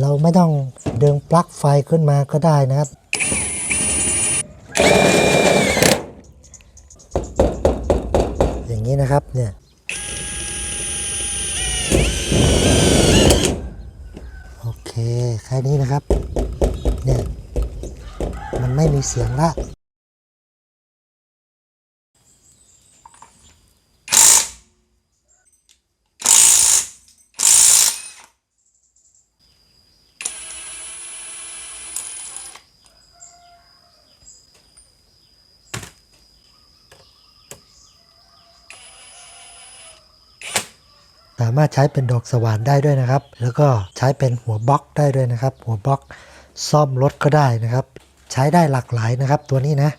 เราไม่ต้องดึงปลั๊กไฟขึ้นมาก็ได้นะครับ อย่างนี้นะครับเนี่ยโอเคแค่นี้นะครับเนี่ยมันไม่มีเสียงละ สามารถใช้เป็นดอกสว่านได้ด้วยนะครับ แล้วก็ใช้เป็นหัวบล็อกได้ด้วยนะครับ หัวบล็อกซ่อมรถก็ได้นะครับ ใช้ได้หลากหลายนะครับ ตัวนี้นะ